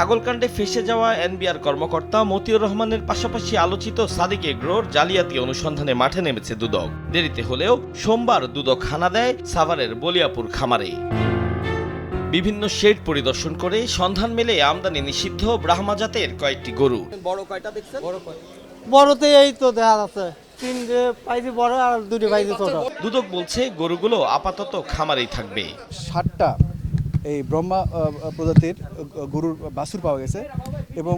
ছাগলকাণ্ডে ফেসে যাওয়া এনবিআর কর্মকর্তা মতিউর রহমানের পাশাপাশি আলোচিত সাদিক এগ্রোর জালিয়াতি অনুসন্ধানে মাঠে নেমেছে দুদক। দেরিতে হলেও সোমবার দুদক হানা দেয় সাভারের বলিয়াপুর খামারে। বিভিন্ন শেড পরিদর্শন করে সন্ধান মেলে আমদানি নিষিদ্ধ ব্রাহ্মা জাতের কয়েকটি গরু। বড় কয়টা দেখছেন? বড় বড়তে এই তো দেখা যাচ্ছে। তিনটে পাইছি বড় আর দুটি পাইছি ছোট। দুদক বলছে গরুগুলো আপাতত খামারেই থাকবে। ষাটটা এই ব্রহ্মা প্রজাতির গরুর বাছুর পাওয়া গেছে এবং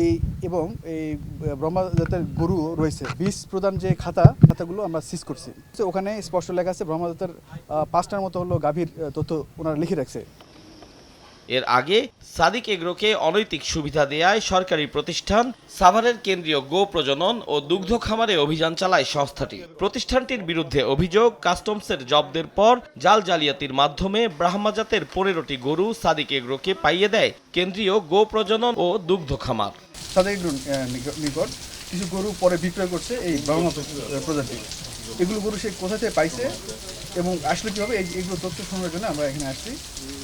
এই এবং এই ব্রহ্মা জাতের গরু রয়েছে। বিষ প্রদান যে খাতা, খাতাগুলো আমরা সিজ করছি। ওখানে স্পষ্ট লেখা আছে, ব্রহ্মা জাতের পাঁচটার মতো হলো গাভীর তথ্য ওনারা লিখে রাখছে। এর আগে সাদিক এগ্রোকে অনৈতিক সুবিধা দেয়ায় সরকারি প্রতিষ্ঠান সাভারের কেন্দ্রীয় গো প্রজনন ও দুগ্ধ খামারে অভিযান চালায় সংস্থাটি। প্রতিষ্ঠানটির বিরুদ্ধে অভিযোগ, কাস্টমসের জব্দের পর জাল জালিয়াতির মাধ্যমে ব্রাহ্মা জাতের পনেরোটি গরু সাদিক এগ্রোকে পাইয়ে দেয় কেন্দ্রীয় গো প্রজনন ও দুগ্ধ খামার। নিকট কিছু গরু পরে বিক্রয় করছে এই ব্রহ্মা প্রজাতি। এগুলো গরু সে কোথা থেকে পাইছে? এবং আসলে কীভাবে এই এগুলো তথ্য সংগ্রহের জন্য আমরা এখানে আসছি,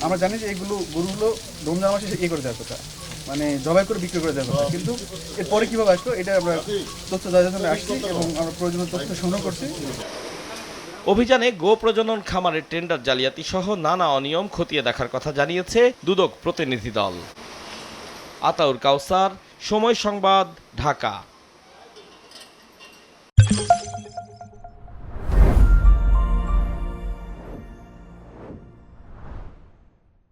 আমরা জানি যে এগুলো গরুগুলো রমজান মাসে ইয়ে করে দেওয়ার কথা মানে জবাই করে বিক্রি করে দেওয়ার কথা। কিন্তু এরপরে কীভাবে আসলো, এটা আমরা তথ্য দেওয়ার জন্য আসছি এবং আমরা প্রয়োজনীয় তথ্য সংগ্রহ করছি। অভিযানে গো প্রজনন খামারের টেন্ডার জালিয়াতি সহ নানা অনিয়ম খতিয়ে দেখার কথা জানিয়েছে দুদক প্রতিনিধি দল। আতাউর কাউসার, সময় সংবাদ, ঢাকা।